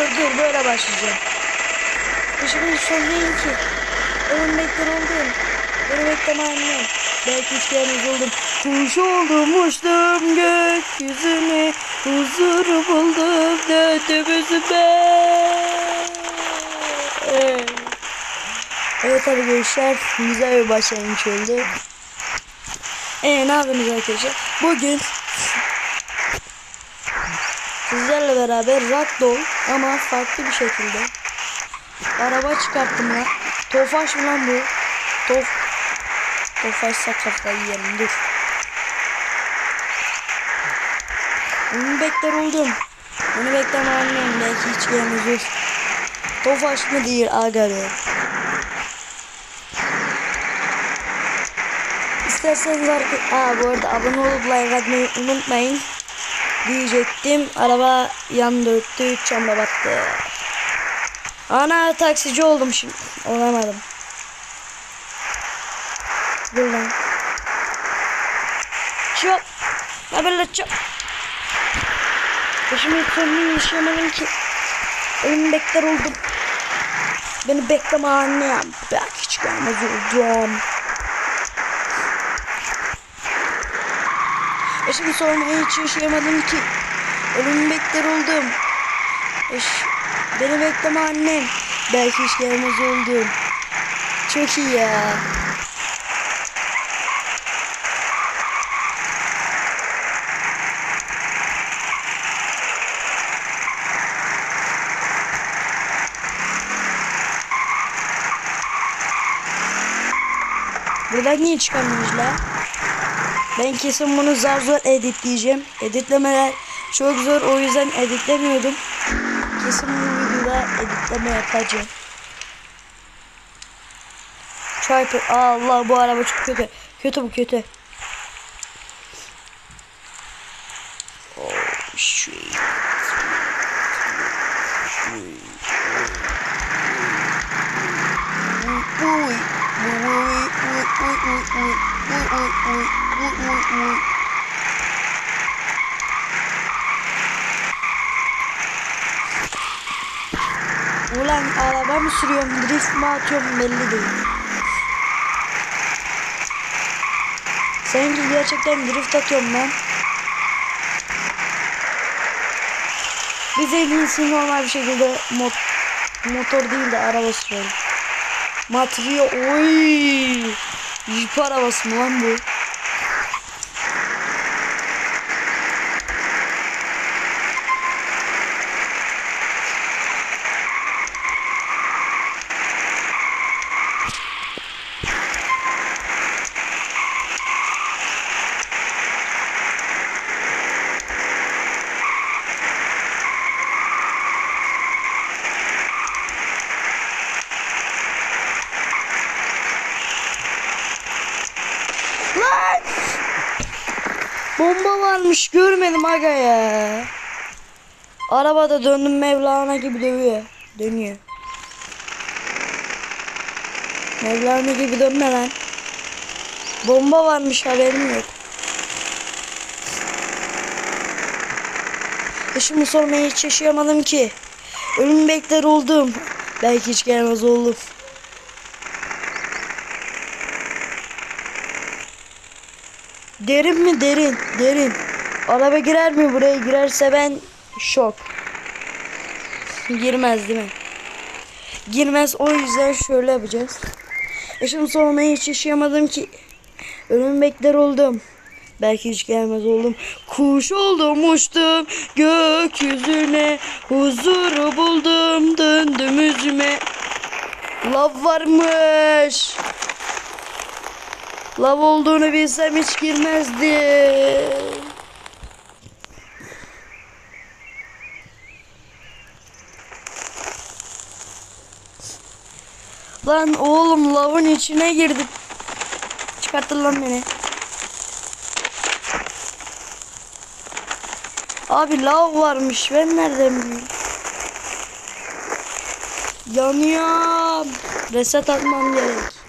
dur dur böyle başlayacağım. Şimdi söyleyin ki onun bekler oldum. Bekleme annem. Belki hiç gelmez oldum. Kuş oldum uçtum gökyüzüne. Huzuru buldum döndüm yüzüme. Evet. Evet arkadaşlar güzel bir başlangıç oldu. Eee ne yapıyorsunuz arkadaşlar? Bugün sizlerle beraber ragdoll ama farklı bir şekilde araba çıkarttım lan. Tofaş mı lan bu? Tof Tofaşsa kafayı yerim dur. Onu bekler oldum. Onu bekleme annem belki hiç gelmez Tofaş mı değil aga be. İsterseniz arka... Aa bu arada abone olup like atmayı unutmayın. Diyecektim. Araba yan döktü. Çamla battı. Ana taksici oldum şimdi. Olamadım. Dur lan. Çöp. Ne böyle çöp. Başımı sonunu yaşayamadım ki. Ölüm bekler oldum. Beni bekleme annem. Belki hiç gelmez oldum. E şimdi sormayı hiç yaşayamadım ki. Ölümü bekler oldum. Eş, beni bekleme annem. Belki hiç gelmez oldum. Çok iyi ya. Buradan niye çıkamıyoruz la? Ben kesin bunu zar zor editleyeceğim. Editlemeler çok zor o yüzden editlemiyordum. Kesin bu videoda editleme yapacağım. Çarpı Allah bu araba çok kötü. Kötü bu kötü. Oh shit. Uy, uy, uy, uy, uy, uy, uy, uy, uy, uy, uy, uy. Ulan araba mı sürüyorum, drift mi atıyorum belli değil. Sanki gerçekten drift atıyorum ben. Biz en iyisi normal bir şekilde mot motor değil de araba sürüyorum. Matrio oy. Jeep arabası mı lan bu? Lan! Bomba varmış görmedim aga ya. Arabada döndüm Mevlana gibi dövüyor. Dönüyor. Mevlana gibi dönme lan. Bomba varmış haberim yok. Eşimi sormayı hiç yaşayamadım ki. Ölüm bekler oldum. Belki hiç gelmez oldum. Derin mi? Derin. Derin. Araba girer mi buraya? Girerse ben şok. Girmez değil mi? Girmez. O yüzden şöyle yapacağız. Şimdi sonra hiç yaşayamadım ki. Ölüm bekler oldum. Belki hiç gelmez oldum. Kuş oldum uçtum gökyüzüne. Huzuru buldum döndüm yüzüme. Lav varmış. Lav olduğunu bilsem hiç girmezdim. Lan oğlum lavın içine girdim. Çıkartın lan beni. Abi lav varmış. Ben nereden bileyim? Yanıyorum. Reset atmam gerek.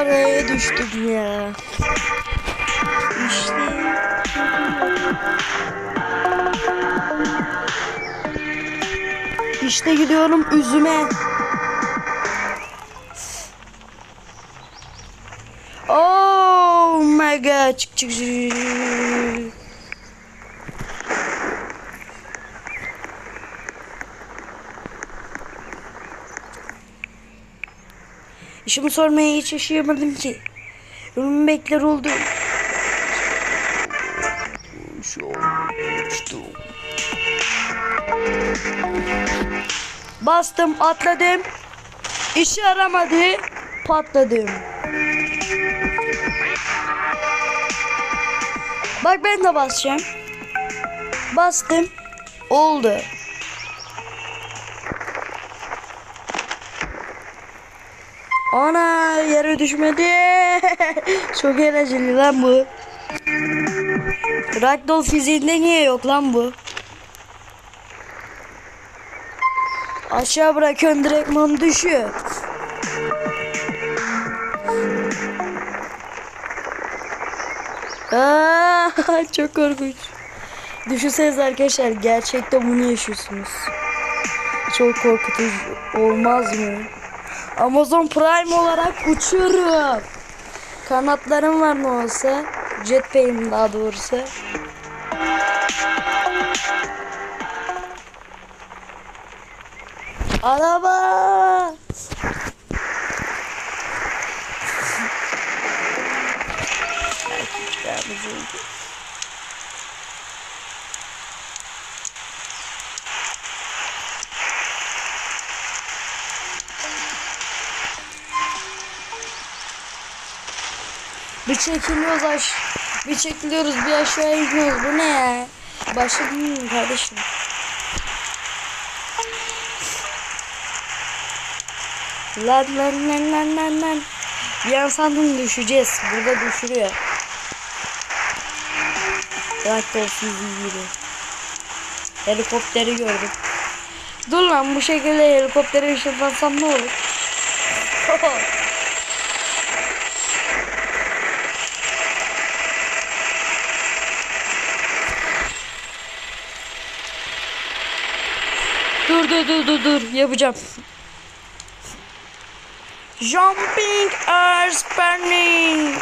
Mağaraya düştüm ya. İşte. İşte gidiyorum üzüme. Oh my god. Çık çık çık. İşimi sormaya hiç yaşayamadım ki. Ölüm bekler oldu. Şu uçtum. Bastım atladım. İşe yaramadı. Patladım. Bak ben de basacağım. Bastım. Oldu. Ana yere düşmedi. Çok eğlenceli lan bu. Ragdoll fiziğinde niye yok lan bu? Aşağı bırakıyorsun direktman düşüyor. Aa, çok korkunç. Düşünseniz arkadaşlar gerçekten bunu yaşıyorsunuz. Çok korkutucu olmaz mı? Amazon Prime olarak uçuyorum. Kanatlarım var ne olsa. Jetpack'im daha doğrusu. Araba! Bir çekiliyoruz aş bir çekiliyoruz bir aşağı iniyoruz. Bu ne ya? Başladım mı kardeşim? Lan lan lan lan lan lan. Bir an sandım düşeceğiz. Burada düşürüyor. Traktör fiziği gibi. Helikopteri gördüm. Dur lan bu şekilde helikoptere ışınlansam ne olur? Dur dur dur dur dur yapacağım. Jumping or spinning.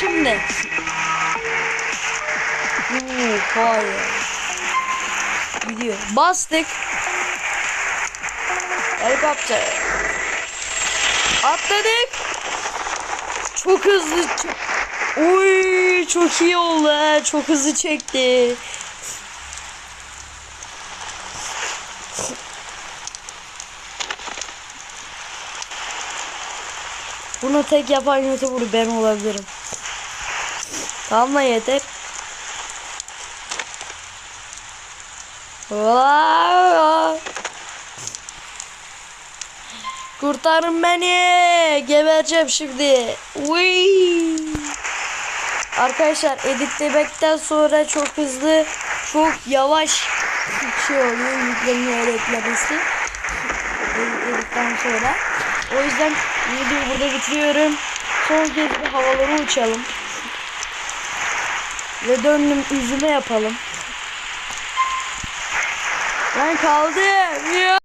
Şimdi. Oo, hayır. Gidiyor. Bastık. Helikopter. Atladık. Çok hızlı. ç- Oy çok iyi oldu. ha, Çok hızlı çekti. Bunu tek yapan YouTuber ben olabilirim. Tamam mı yeter? Kurtarın beni. Gebereceğim şimdi. Uy. Arkadaşlar editlemekten sonra çok hızlı, çok yavaş şey oluyor yükleniyor eklemesi. Editten sonra. O yüzden videoyu burada bitiriyorum. Son kez bir havalara uçalım. Ve döndüm üzüme yapalım. Ben kaldım. Ya.